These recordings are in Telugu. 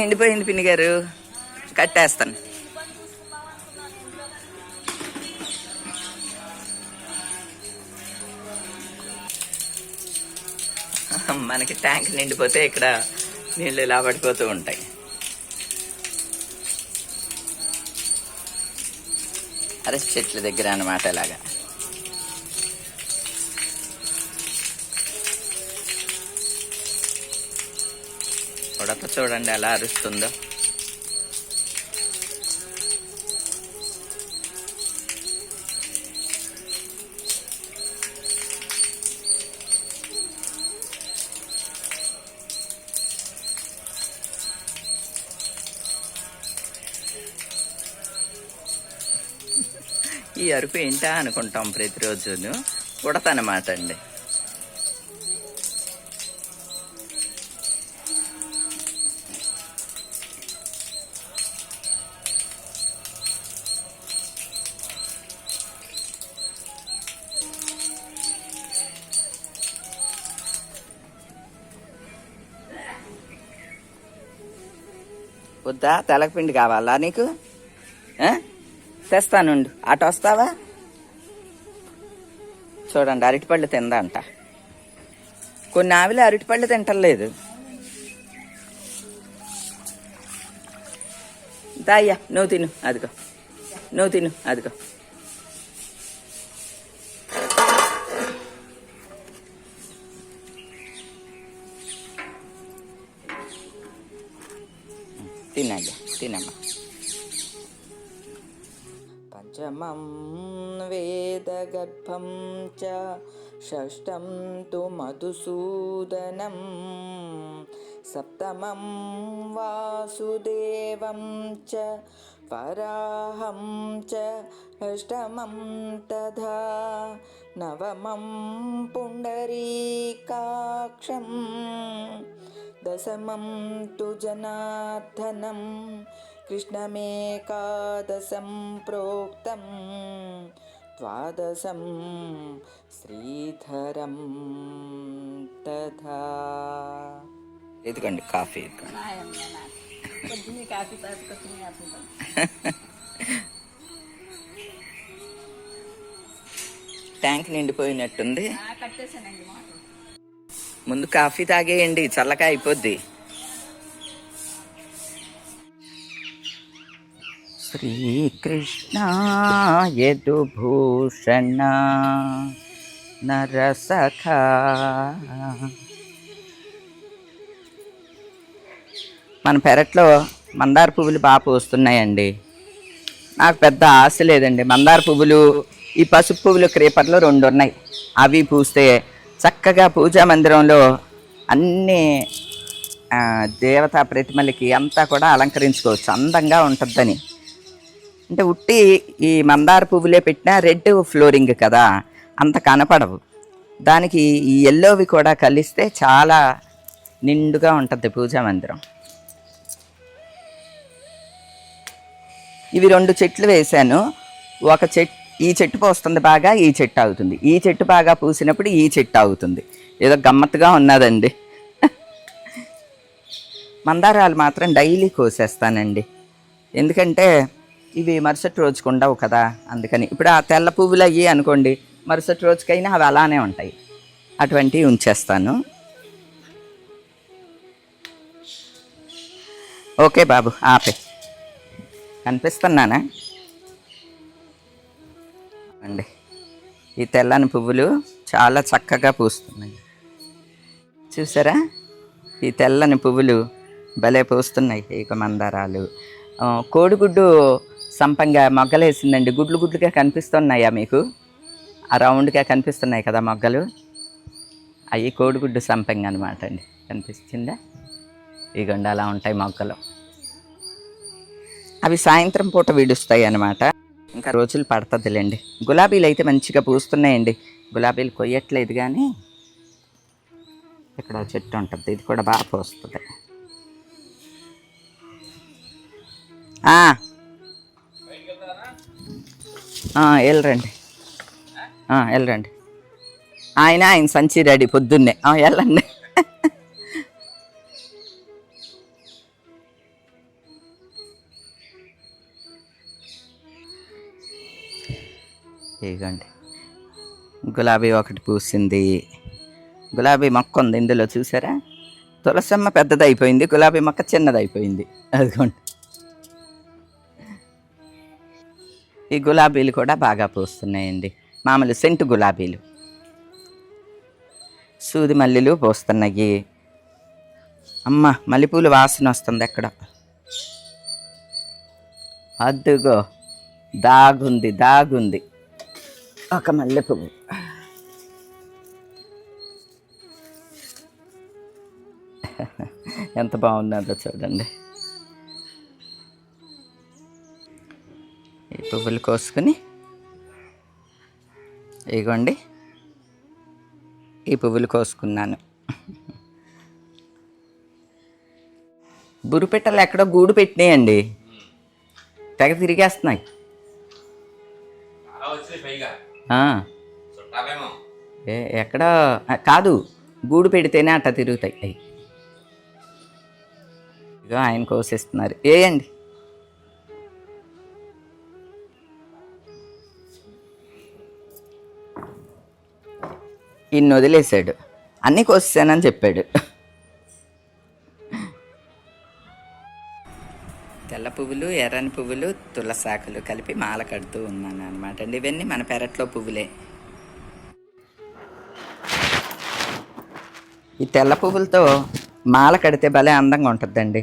నిండిపోయింది పిన్ని గారు. కట్టేస్తాను. మనకి ట్యాంక్ నిండిపోతే ఇక్కడ నీళ్ళు ఇలా పడిపోతూ ఉంటాయి. అరెస్ట్ చెట్ల దగ్గర అన్నమాట ఇలాగా. ఉడత చూడండి ఎలా అరుస్తుందో. ఈ అరుపు ఏంటా అనుకుంటాం ప్రతిరోజును. ఉడతనమాట అండి. వద్దా? తెలకపిండి కావాలా నీకు? తెస్తానుండు. అటు వస్తావా? చూడండి అరటిపళ్ళు తిందంట. కొన్ని ఆవిలు అరటిపళ్ళు తింటలేదు. దాయ్యా నువ్వు తిను అదిగో. నువ్వు తిను అదిగో. తినయ్యా తినమ్మా. పంచమం వేదగర్భం చ షష్టం తు మధుసూదనం. సప్తమం వాసుదేవం చ వరాహం చ అష్టమం తథా. నవమం పుండరీకాక్షం దశమం తు జనార్దనం కృష్ణమేకాదశం ప్రోక్తం ద్వాదశం శ్రీధరం తథా ఇదిగోండి కాఫీ ట్యాంక్ నిండిపోయినట్టుంది. కట్టేశానండి మాట ముందు కాఫీ తాగేయండి చల్లగా అయిపోద్ది. శ్రీకృష్ణ యదుభూషణ నరసఖ. మన పెరట్లో మందార పువ్వులు బాగా పూస్తున్నాయండి. నాకు పెద్ద ఆశ లేదండి. మందార పువ్వులు ఈ పసుపు పువ్వులు క్రేపర్లో రెండు ఉన్నాయి అవి పూస్తే చక్కగా పూజా మందిరంలో అన్ని దేవతా ప్రతిమలకి అంతా కూడా అలంకరించుకోవచ్చు. అందంగా ఉంటుందని అంటే ఉట్టి ఈ మందార పువ్వులే పెట్టినా రెడ్ ఫ్లోరింగ్ కదా అంత కనపడవు. దానికి ఈ ఎల్లోవి కూడా కలిస్తే చాలా నిండుగా ఉంటుంది పూజా మందిరం. ఇవి రెండు చెట్లు వేశాను. ఒక చెట్టు ఈ చెట్టు పోస్తుంది బాగా ఈ చెట్టు ఆగుతుంది. ఈ చెట్టు బాగా పూసినప్పుడు ఈ చెట్టు ఆగుతుంది. ఏదో గమ్మత్తుగా ఉన్నదండి. మందారాలు మాత్రం డైలీ కోసేస్తానండి. ఎందుకంటే ఇవి మరుసటి రోజుకు ఉండవు కదా అందుకని. ఇప్పుడు ఆ తెల్ల పువ్వులు అయ్యి అనుకోండి మరుసటి రోజుకైనా అవి అలానే ఉంటాయి. అటువంటివి ఉంచేస్తాను. ఓకే బాబు ఆపే. కనిపిస్తున్నానా? అండి ఈ తెల్లని పువ్వులు చాలా చక్కగా పూస్తున్నాయి. చూసారా? ఈ తెల్లని పువ్వులు భలే పూస్తున్నాయి. ఇక మందారాలు. కోడిగుడ్డు సంపంగా మొగ్గలేసిందండి. గుడ్లు గుడ్లుగా కనిపిస్తున్నాయా మీకు? ఆ రౌండ్గా కనిపిస్తున్నాయి కదా మొగ్గలు. అవి కోడిగుడ్డు సంపంగా అనమాట అండి. కనిపిస్తుందా? ఇగండి అలా ఉంటాయి మొగ్గలు. అవి సాయంత్రం పూట విడుస్తాయి అన్నమాట. ఇంకా రోజులు పడుతుందిలేండి. గులాబీలు అయితే మంచిగా పూస్తున్నాయండి. గులాబీలు కొయ్యట్లేదు కానీ ఇక్కడ చెట్టు ఉంటుంది. ఇది కూడా బాగా పూస్తుంది. ఆ. వెళ్ళరండి ఆ, వెళ్ళరండి ఆయన ఆయన సంచి రెడీ పొద్దున్నే. వెళ్ళండి ఇదిగోండి. గులాబీ ఒకటి పూసింది. గులాబీ మొక్క ఉంది ఇందులో చూసారా? తులసమ్మ పెద్దదైపోయింది గులాబీ మొక్క చిన్నదైపోయింది. అదిగోండి. ఈ గులాబీలు కూడా బాగా పూస్తున్నాయండి. మామూలు సెంటు గులాబీలు. సూది మల్లెలు పూస్తున్నాయి. అమ్మ మల్లెపూలు వాసన వస్తుంది ఎక్కడ? అద్దుగో దాగుంది దాగుంది. ఒక మల్లె పువ్వు ఎంత బాగుందో చూడండి. ఈ పువ్వులు కోసుకుని ఇగోండి. ఈ పువ్వులు కోసుకున్నాను. బురుపెట్టలు ఎక్కడో గూడు పెట్టినాయండి. తెగ తిరిగేస్తున్నాయి. ఏ ఎక్కడ? కాదు గూడు పెడితేనే అట్ట తిరుగుతాయి. అవి ఇగో ఆయన కోసిస్తున్నారు. ఏయండి. ఇన్ని వదిలేశాడు. అన్నీ కోసేసానని చెప్పాడు. పువ్వులు ఎర్రని పువ్వులు తులసాకులు కలిపి మాల కడుతూ ఉన్నాను అనమాట అండి. ఇవన్నీ మన పెరట్లో పువ్వులే. ఈ తెల్ల పువ్వులతో మాల కడితే భలే అందంగా ఉంటుందండి.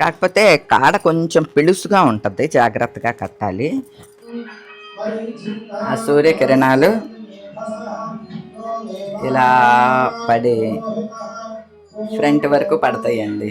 కాకపోతే కాడ కొంచెం పిలుసుగా ఉంటుంది జాగ్రత్తగా కట్టాలి. ఆ సూర్యకిరణాలు ఇలా పడి ఫ్రంట్ వరకు పడతాయండి.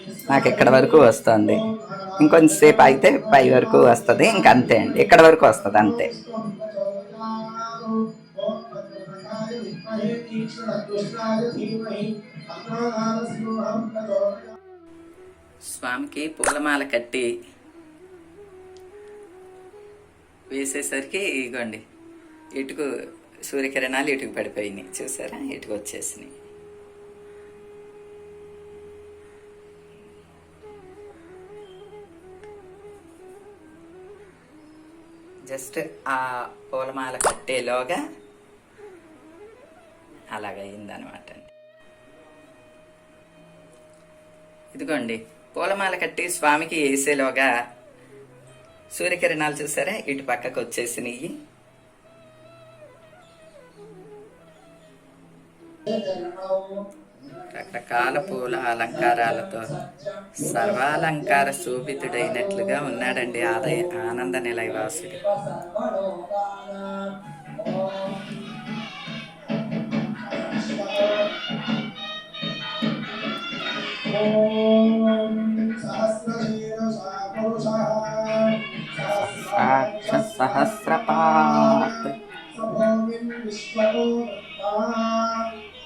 నాకు ఇక్కడ వరకు వస్తుంది. ఇంకొంచెంసేపు అయితే పై వరకు వస్తుంది. ఇంక అంతే అండి. ఇక్కడ వరకు వస్తుంది అంతే. స్వామికి పూలమాల కట్టి వేసేసరికి ఇగోండి. ఇటుకు సూర్యకిరణాలు ఇటుకు పడిపోయినాయి. చూసారా? ఇటుకు వచ్చేసినాయి. జస్ట్ ఆ పూలమాల కట్టేలోగా అలాగయిందనమాట అండి. ఇదిగోండి పూలమాల కట్టి స్వామికి వేసేలోగా సూర్యకిరణాలు చూసారా? ఇటు పక్కకు వచ్చేసినాయి. రకరకాల పూల అలంకారాలతో సర్వాలంకార శోభితుడైనట్లుగా ఉన్నాడండి ఆదయ ఆనంద నిలయవాసుడు.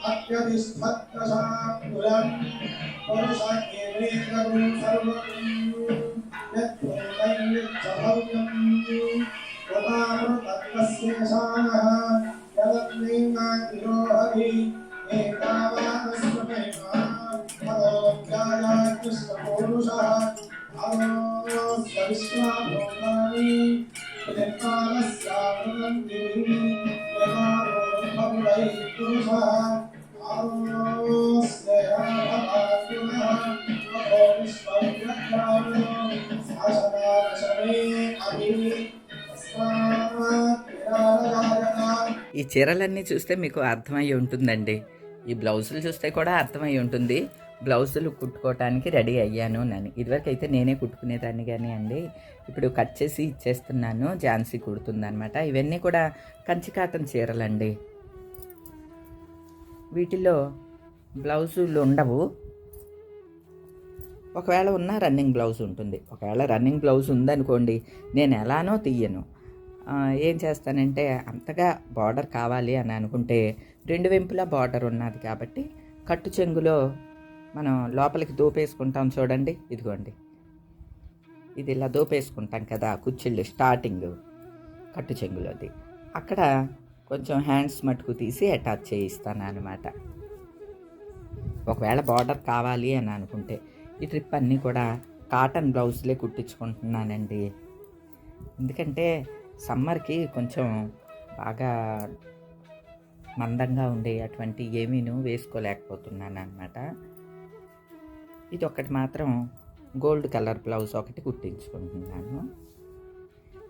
अत्यतिष्ठत्तशाकुलम् पुरुषकेवेकगुं सर्वम् यत्पुरुषैर्यच्छभव्यम् कृपामृतत्वस्येषानः यदग्निमातिरोहरि एकावानस्वमेकादोऽध्याया कृष्णपूरुषः अलोस्विश्वाभोगानि निर्माणस्यावृतन्ति यदा भवै पुरुषः ఈ చీరలన్నీ చూస్తే మీకు అర్థమై ఉంటుందండి. ఈ బ్లౌజులు చూస్తే కూడా అర్థమై ఉంటుంది. బ్లౌజులు కుట్టుకోవటానికి రెడీ అయ్యాను నేను. ఇదివరకు అయితే నేనే కుట్టుకునేదాన్ని కానీ అండి. ఇప్పుడు కట్ చేసి ఇచ్చేస్తున్నాను. ఝాన్సీ కుడుతుందనమాట ఇవన్నీ కూడా కంచి కాటన్ చీరలండి. వీటిలో బ్లౌజులు ఉండవు. ఒకవేళ ఉన్న రన్నింగ్ బ్లౌజ్ ఉంటుంది. ఒకవేళ రన్నింగ్ బ్లౌజ్ ఉందనుకోండి నేను ఎలానో తీయను. ఏం చేస్తానంటే అంతగా బార్డర్ కావాలి అని అనుకుంటే రెండు వెంపులా బార్డర్ ఉన్నది కాబట్టి కట్టు చెంగులో మనం లోపలికి దోపేసుకుంటాం చూడండి ఇదిగోండి. ఇది ఇలా దోపేసుకుంటాం కదా కుచ్చిళ్ళు స్టార్టింగ్ కట్టు చెంగులోది. అక్కడ కొంచెం హ్యాండ్స్ మటుకు తీసి అటాచ్ చేయిస్తాను అనమాట ఒకవేళ బార్డర్ కావాలి అని అనుకుంటే ఈ ట్రిప్ అన్నీ కూడా కాటన్ బ్లౌజ్లే కుట్టించుకుంటున్నానండి. ఎందుకంటే సమ్మర్కి కొంచెం బాగా మందంగా ఉండే అటువంటి ఏమీను వేసుకోలేకపోతున్నాను అనమాట ఇది ఒకటి మాత్రం గోల్డ్ కలర్ బ్లౌజ్ ఒకటి కుట్టించుకుంటున్నాను.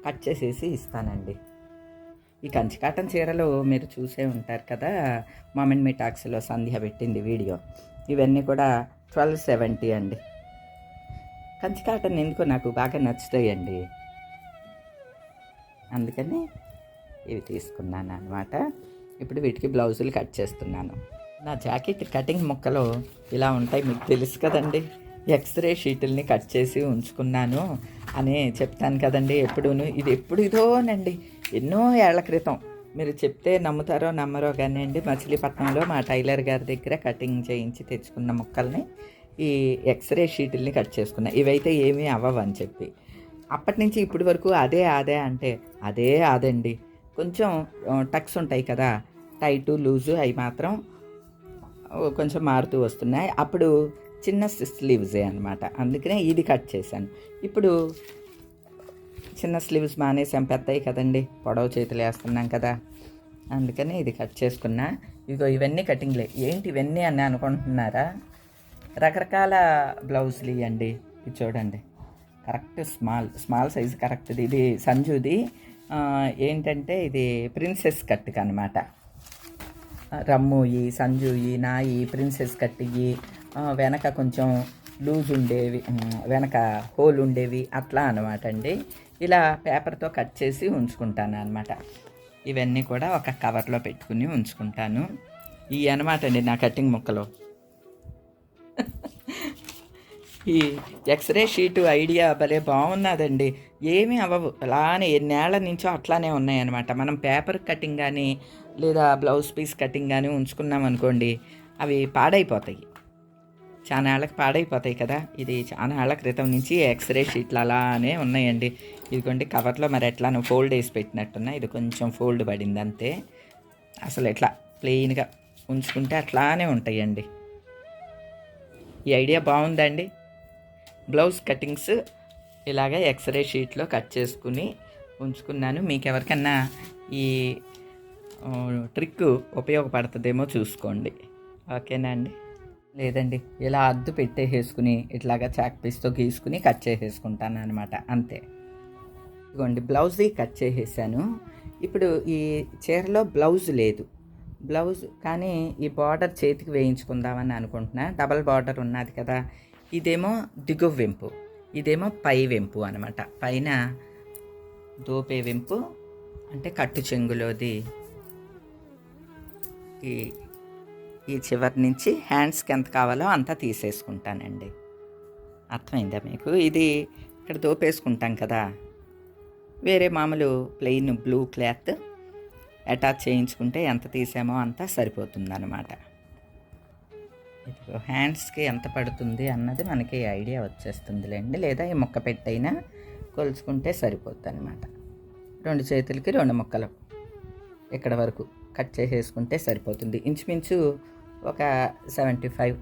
కట్ చేసేసి ఇస్తానండి. ఈ కంచి కాటన్ చీరలు మీరు చూసే ఉంటారు కదా మామిన్ మీ టాక్సీలో సంధ్య పెట్టింది వీడియో. ఇవన్నీ కూడా ట్వెల్వ్ సెవెంటీ అండి. కంచి కాటన్ ఎందుకో నాకు బాగా నచ్చుతాయండి. అందుకని ఇవి తీసుకున్నాను అనమాట ఇప్పుడు వీటికి బ్లౌజులు కట్ చేస్తున్నాను. నా జాకెట్ కటింగ్ ముక్కలు ఇలా ఉంటాయి మీకు తెలుసు కదండి. ఎక్స్రే షీటుల్ని కట్ చేసి ఉంచుకున్నాను అని చెప్తాను కదండి ఎప్పుడూను. ఇది ఎప్పుడు ఇదోనండి ఎన్నో ఏళ్ళ క్రితం. మీరు చెప్తే నమ్ముతారో నమ్మరో కానీ అండి మచిలీపట్నంలో మా టైలర్ గారి దగ్గర కటింగ్ చేయించి తెచ్చుకున్న ముక్కల్ని ఈ ఎక్స్రే షీటుల్ని కట్ చేసుకున్నా. ఇవైతే ఏమీ అవ్వవని చెప్పి. అప్పటి నుంచి ఇప్పటి వరకు అదే అదే అంటే అదే అదండి కొంచెం టక్స్ ఉంటాయి కదా. టైటు లూజు అవి మాత్రం కొంచెం మారుతూ వస్తున్నాయి. అప్పుడు చిన్న స్లీవ్సే అనమాట అందుకనే ఇది కట్ చేశాను. ఇప్పుడు చిన్న స్లీవ్స్ మానేసాం. పెద్దవి కదండి. పొడవ చేతులు వేస్తున్నాం కదా. అందుకని ఇది కట్ చేసుకున్నా. ఇగో ఇవన్నీ కటింగ్లే. ఏంటి ఇవన్నీ అని అనుకుంటున్నారా? రకరకాల బ్లౌజులు ఇవ్వండి ఇది చూడండి. Correct small small size correct ఇది. సంజుది. ఏంటంటే ఇది ప్రిన్సెస్ కట్కి అనమాట రమ్ముయి సంజుయి నాయి ప్రిన్సెస్ కట్టియి వెనక కొంచెం లూజ్ ఉండేవి వెనక హోల్ ఉండేవి అట్లా అనమాట అండి. ఇలా పేపర్తో కట్ చేసి ఉంచుకుంటాను అనమాట ఇవన్నీ కూడా ఒక కవర్లో పెట్టుకుని ఉంచుకుంటాను. ఈ అనమాట అండి నా కటింగ్ ముక్కలు. ఈ ఎక్స్రే షీటు ఐడియా భలే బాగున్నదండి. ఏమీ అవ్వవు. అలానే ఎన్నేళ్ళ నుంచో అట్లానే ఉన్నాయన్నమాట. మనం పేపర్ కటింగ్ కానీ లేదా బ్లౌజ్ పీస్ కటింగ్ కానీ ఉంచుకున్నాం అనుకోండి అవి పాడైపోతాయి. చాలా ఏళ్ళకి పాడైపోతాయి కదా. ఇది చాలా ఏళ్ళ క్రితం నుంచి ఎక్స్రే షీట్లు అలానే ఉన్నాయండి. ఇదిగోండి కవర్లో మరి ఎట్లానో ఫోల్డ్ వేసి పెట్టినట్టున్నా ఇది కొంచెం ఫోల్డ్ పడింది అంతే. అసలు ఎట్లా ప్లెయిన్గా ఉంచుకుంటే అట్లానే ఉంటాయండి. ఈ ఐడియా బాగుందండి బ్లౌజ్ కటింగ్స్ ఇలాగ ఎక్స్రే షీట్లో కట్ చేసుకుని ఉంచుకున్నాను. మీకు ఎవరికన్నా ఈ ట్రిక్ ఉపయోగపడుతుందేమో చూసుకోండి. ఓకేనా అండి? లేదండి. ఇలా అద్దు పెట్టేసేసుకుని ఇట్లాగా చాక్ పీస్తో గీసుకుని కట్ చేసేసుకుంటాను అనమాట అంతే. ఇదిగోండి బ్లౌజ్ కట్ చేసేసాను. ఇప్పుడు ఈ చీరలో బ్లౌజ్ లేదు. బ్లౌజ్ కానీ ఈ బార్డర్ చేతికి వేయించుకుందామని అనుకుంటున్నా. డబల్ బార్డర్ ఉన్నది కదా. ఇదేమో దిగువ వెంపు ఇదేమో పై వెంపు అనమాట పైన దోపే వెంపు అంటే కట్టు చెంగులోది. ఈ ఈ చివరి నుంచి హ్యాండ్స్కి ఎంత కావాలో అంతా తీసేసుకుంటానండి. అర్థమైందా మీకు? ఇది ఇక్కడ దోపేసుకుంటాం కదా. వేరే మామూలు ప్లెయిన్ బ్లూ క్లాత్ అటాచ్ చేయించుకుంటే ఎంత తీసామో అంత సరిపోతుందన్నమాట. ఇదిగో హ్యాండ్స్కి ఎంత పడుతుంది అన్నది మనకి ఐడియా వచ్చేస్తుందిలేండి. లేదా ఈ మొక్క పెట్టైనా కొలుచుకుంటే సరిపోద్ది అనమాట రెండు చేతులకి రెండు ముక్కలు ఇక్కడ వరకు కట్ చేసేసుకుంటే సరిపోతుంది. ఇంచుమించు ఒక సెవెంటీ ఫైవ్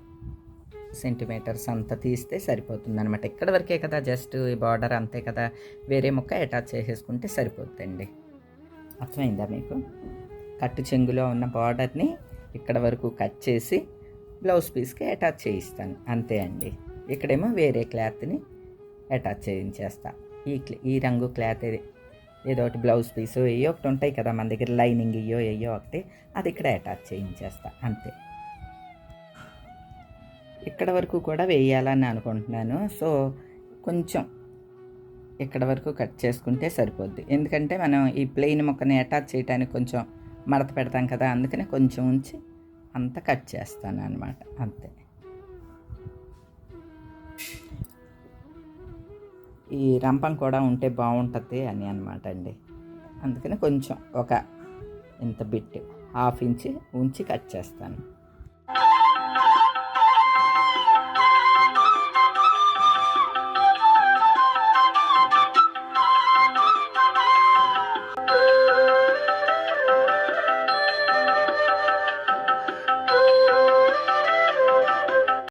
సెంటీమీటర్స్ అంత తీస్తే సరిపోతుంది అనమాట ఇక్కడ వరకే కదా జస్ట్ ఈ బార్డర్ అంతే కదా. వేరే ముక్క అటాచ్ చేసేసుకుంటే సరిపోతుందండి అర్థమైందా మీకు? కట్టు చెంగులో ఉన్న బార్డర్ని ఇక్కడ వరకు కట్ చేసి బ్లౌజ్ పీస్కి అటాచ్ చేయిస్తాను. అంతే అండి. ఇక్కడేమో వేరే క్లాత్ని అటాచ్ చేయించేస్తా. ఈ ఈ రంగు క్లాత్ ఏదో ఒకటి బ్లౌజ్ పీసు ఏయో ఒకటి ఉంటాయి కదా మన దగ్గర లైనింగ్ ఇయ్యో ఏయో ఒకటి అది ఇక్కడ అటాచ్ చేయించేస్తా. అంతే. ఇక్కడ వరకు కూడా వేయాలని అనుకుంటున్నాను. సో కొంచెం ఇక్కడ వరకు కట్ చేసుకుంటే సరిపోద్ది. ఎందుకంటే మనం ఈ ప్లెయిన్ మొక్కని అటాచ్ చేయడానికి కొంచెం మడత పెడతాం కదా అందుకని కొంచెం ఉంచి అంతా కట్ చేస్తాను అనమాట అంతే. ఈ రంపం కూడా ఉంటే బాగుంటుంది అని అనమాట అండి. అందుకని కొంచెం ఒక ఇంత బిట్ హాఫ్ ఇంచ్ ఉంచి కట్ చేస్తాను.